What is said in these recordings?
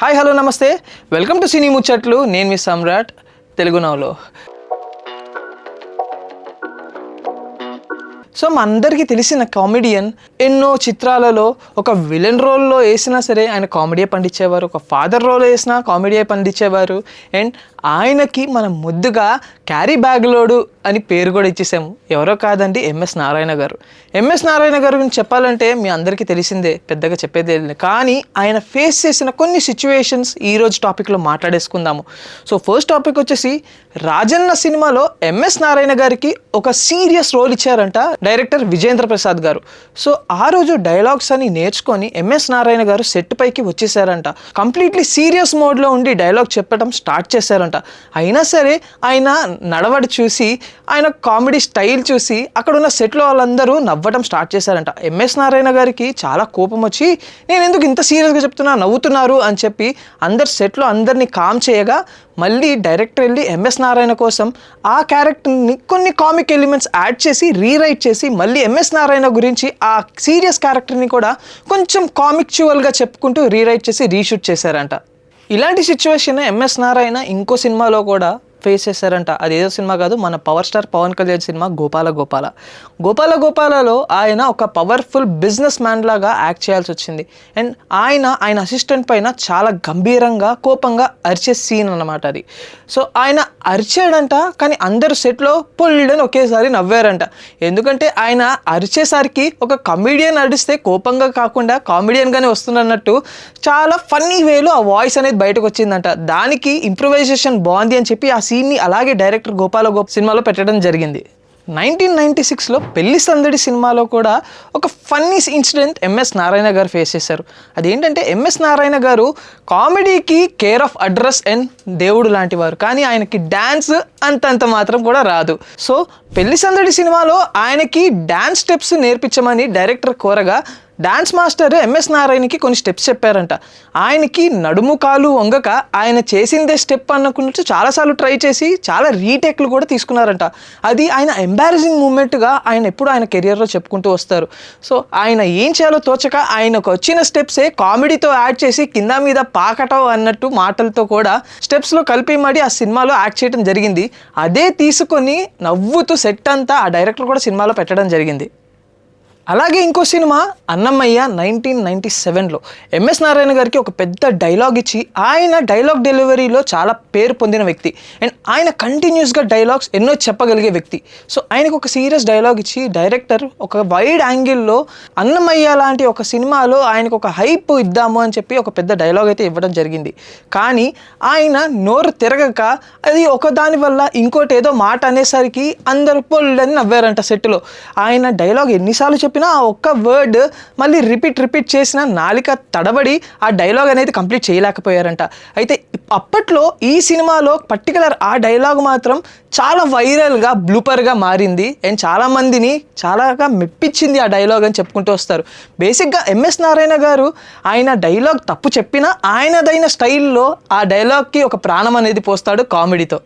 Hi hello namaste. Welcome to Cine Muchatlu. నేను మీ సమ్రాట్ Telugu నవలో. So మా అందరికీ తెలిసిన కామెడియన్ ఎన్నో చిత్రాలలో ఒక విలన్ రోల్లో వేసినా సరే ఆయన కామెడీయే పండించేవారు. ఒక ఫాదర్ రోల్ వేసినా కామెడీయే పండించేవారు. అండ్ ఆయనకి మనం ముద్దుగా క్యారీ బ్యాగ్లోడు అని పేరు కూడా ఇచ్చేసాము ఎవరో కాదండి ఎంఎస్ నారాయణ గారు. ఎంఎస్ నారాయణ గారు గురించి చెప్పాలంటే మీ అందరికీ తెలిసిందే పెద్దగా చెప్పేది లేదు. కానీ ఆయన ఫేస్ చేసిన కొన్ని సిచ్యువేషన్స్ ఈరోజు టాపిక్లో మాట్లాడేసుకుందాము. సో ఫస్ట్ టాపిక్ వచ్చేసి రాజన్న సినిమాలో ఎంఎస్ నారాయణ గారికి ఒక సీరియస్ రోల్ ఇచ్చారంట డైరెక్టర్ విజేంద్ర ప్రసాద్ గారు. సో ఆ రోజు డైలాగ్స్ అని నేర్చుకొని ఎంఎస్ నారాయణ గారు సెట్ పైకి వచ్చేసారంట. కంప్లీట్లీ సీరియస్ మోడ్లో ఉండి డైలాగ్ చెప్పడం స్టార్ట్ చేశారంట. అయినా సరే ఆయన నడవడి చూసి ఆయన కామెడీ స్టైల్ చూసి అక్కడ ఉన్న సెట్లో వాళ్ళందరూ నవ్వటం స్టార్ట్ చేశారంట. ఎంఎస్ నారాయణ గారికి చాలా కోపం వచ్చి నేను ఎందుకు ఇంత సీరియస్గా చెప్తున్నా నవ్వుతున్నారు? అని చెప్పి అందరు సెట్లో అందరినీ కామ్ చేయగా మళ్ళీ డైరెక్టర్ వెళ్ళి ఎంఎస్ నారాయణ కోసం ఆ క్యారెక్టర్ని కొన్ని కామిక్ ఎలిమెంట్స్ యాడ్ చేసి రీరైట్ చేసి మళ్ళీ ఎంఎస్ నారాయణ గురించి ఆ సీరియస్ క్యారెక్టర్ని కూడా కొంచెం కామిక్చువల్గా చెప్పుకుంటూ రీరైట్ చేసి రీషూట్ చేశారంట. ఇలాంటి సిచ్యువేషన్ ఎంఎస్ నారాయణ ఇంకో సినిమాలో కూడా ఫేస్ చేశారంట. అది ఏదో సినిమా కాదు మన power star Pawan Kalyan cinema Gopala Gopala. Gopala గోపాలలో ఆయన ఒక పవర్ఫుల్ బిజినెస్ మ్యాన్ లాగా యాక్ట్ చేయాల్సి వచ్చింది. అండ్ ఆయన ఆయన అసిస్టెంట్ పైన చాలా గంభీరంగా కోపంగా అరిచే సీన్ అన్నమాట అది. సో ఆయన అరిచాడంట కానీ అందరు సెట్లో పొల్లిడని ఒకేసారి నవ్వారంట. ఎందుకంటే ఆయన అరిచేసరికి ఒక కమెడియన్ అరిస్తే కోపంగా కాకుండా కామెడియన్గానే వస్తున్నట్టు చాలా ఫన్నీ వేలో ఆ వాయిస్ అనేది బయటకు వచ్చిందంట. దానికి ఇంప్రూవైజేషన్ బాగుంది అని చెప్పి ఆ సీన్ని అలాగే డైరెక్టర్ గోపాల గోప్ సినిమాలో పెట్టడం జరిగింది. నైన్టీన్ నైన్టీ సిక్స్లో పెళ్ళి సందడి సినిమాలో కూడా ఒక ఫన్నీ ఇన్సిడెంట్ ఎంఎస్ నారాయణ గారు ఫేస్ చేశారు. అదేంటంటే ఎంఎస్ నారాయణ గారు కామెడీకి కేర్ ఆఫ్ అడ్రస్ అండ్ దేవుడు లాంటి వారు కానీ ఆయనకి డ్యాన్స్ అంతంత మాత్రం కూడా రాదు. సో పెళ్ళి సందడి సినిమాలో ఆయనకి డ్యాన్స్ స్టెప్స్ నేర్పించమని డైరెక్టర్ కోరగా డాన్స్ మాస్టర్ ఎంఎస్ నారాయణకి కొన్ని స్టెప్స్ చెప్పారంట. ఆయనకి నడుము కాలు వంగక ఆయన చేసిందే స్టెప్ అనుకున్నట్టు చాలాసార్లు ట్రై చేసి చాలా రీటేక్లు కూడా తీసుకున్నారంట. అది ఆయన ఎంబారసింగ్ మూమెంట్గా ఆయన ఎప్పుడు ఆయన కెరియర్లో చెప్పుకుంటూ వస్తారు. సో ఆయన ఏం చేయాలో తోచక ఆయనకు వచ్చిన స్టెప్సే కామెడీతో యాడ్ చేసి కింద మీద పాకటం అన్నట్టు మాటలతో కూడా స్టెప్స్లో కలిపి మడి ఆ సినిమాలో యాక్ట్ చేయడం జరిగింది. అదే తీసుకొని నవ్వుతూ సెట్ అంతా ఆ డైరెక్టర్ కూడా సినిమాలో పెట్టడం జరిగింది. అలాగే ఇంకో సినిమా అన్నమయ్య నైన్టీన్ నైంటీ సెవెన్లో. ఎంఎస్ నారాయణ గారికి ఒక పెద్ద డైలాగ్ ఇచ్చి ఆయన డైలాగ్ డెలివరీలో చాలా పేరు పొందిన వ్యక్తి. అండ్ ఆయన కంటిన్యూస్గా డైలాగ్స్ ఎన్నో చెప్పగలిగే వ్యక్తి. సో ఆయనకు ఒక సీరియస్ డైలాగ్ ఇచ్చి డైరెక్టర్ ఒక వైడ్ యాంగిల్లో అన్నమయ్య లాంటి ఒక సినిమాలో ఆయనకు ఒక హైప్ ఇద్దాము అని చెప్పి ఒక పెద్ద డైలాగ్ అయితే ఇవ్వడం జరిగింది. కానీ ఆయన నోరు తిరగక అది ఒకదాని వల్ల ఇంకోటి ఏదో మాట అనేసరికి అందరు పొల్లని నవ్వారంట సెట్లో ఆయన డైలాగ్ ఎన్నిసార్లు చెప్పినా ఆ ఒక్క వర్డ్ మళ్ళీ రిపీట్ రిపీట్ చేసిన నాలిక తడబడి ఆ డైలాగ్ అనేది కంప్లీట్ చేయలేకపోయారంట. అయితే అప్పట్లో ఈ సినిమాలో పర్టికులర్ ఆ డైలాగ్ మాత్రం చాలా వైరల్గా బ్లూపర్గా మారింది. అండ్ చాలామందిని చాలాగా మెప్పించింది ఆ డైలాగ్ అని చెప్పుకుంటూ వస్తారు. బేసిక్గా ఎంఎస్ నారాయణ గారు ఆయన డైలాగ్ తప్పు చెప్పినా ఆయనదైన స్టైల్లో ఆ డైలాగ్కి ఒక ప్రాణం అనేది పోస్తాడు కామెడీతో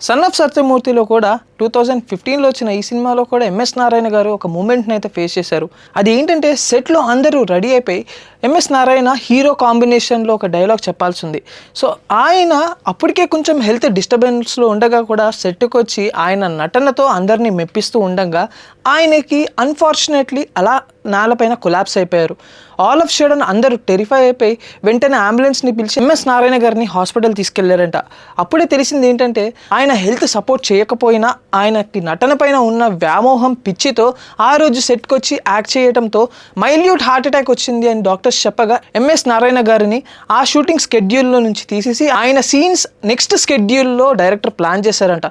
సన్ ఆఫ్ సత్యమూర్తిలో కూడా టూ థౌజండ్ ఫిఫ్టీన్లో వచ్చిన ఈ సినిమాలో కూడా ఎంఎస్ నారాయణ గారు ఒక మూమెంట్ని అయితే ఫేస్ చేశారు. అది ఏంటంటే సెట్లో అందరూ రెడీ అయిపోయి ఎంఎస్ నారాయణ హీరో కాంబినేషన్లో ఒక డైలాగ్ చెప్పాల్సి ఉంది సో ఆయన అప్పటికే కొంచెం హెల్త్ డిస్టర్బెన్స్లో ఉండగా కూడా సెట్కి వచ్చి ఆయన నటనతో అందరినీ మెప్పిస్తూ ఉండగా ఆయనకి అన్ఫార్చునేట్లీ అలా నేలపైన కొలాప్స్ అయిపోయారు. ఆల్ ఆఫ్ షడన్ అందరూ టెరిఫై అయిపోయి వెంటనే అంబులెన్స్ని పిలిచి ఎంఎస్ నారాయణ గారిని హాస్పిటల్ తీసుకెళ్ళారంట. అప్పుడే తెలిసింది ఏంటంటే ఆయన హెల్త్ సపోర్ట్ చేయకపోయినా ఆయనకి నటన పైన ఉన్న వ్యామోహం పిచ్చితో ఆ రోజు సెట్కి వచ్చి యాక్ట్ చేయడంతో మైల్యూట్ హార్ట్ అటాక్ వచ్చింది అని డాక్టర్ డాక్టర్స్ చెప్పగా ఎంఎస్ నారాయణ గారిని ఆ షూటింగ్ స్కెడ్యూల్లో నుంచి తీసేసి ఆయన సీన్స్ నెక్స్ట్ స్కెడ్యూల్లో డైరెక్టర్ ప్లాన్ చేశారంట.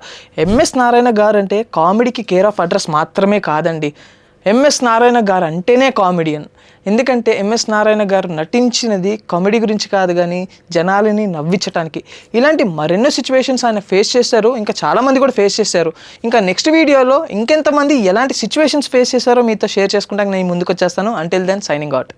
ఎంఎస్ నారాయణ గారు అంటే కామెడీకి కేర్ ఆఫ్ అడ్రస్ మాత్రమే కాదండి. ఎంఎస్ నారాయణ గారు అంటేనే కామెడియన్. ఎందుకంటే ఎంఎస్ నారాయణ గారు నటించినది కామెడీ గురించి కాదు కానీ జనాలని నవ్వించడానికి ఇలాంటి మరెన్నో సిచ్యువేషన్స్ ఆయన ఫేస్ చేశారు ఇంకా చాలామంది కూడా ఫేస్ చేశారు. ఇంకా నెక్స్ట్ వీడియోలో ఇంకెంతమంది ఎలాంటి సిచ్యువేషన్స్ ఫేస్ చేశారో మీతో షేర్ చేసుకుంటాక నేను ముందుకు వచ్చేస్తాను అంటిల్ దెన్ సైనింగ్ అవుట్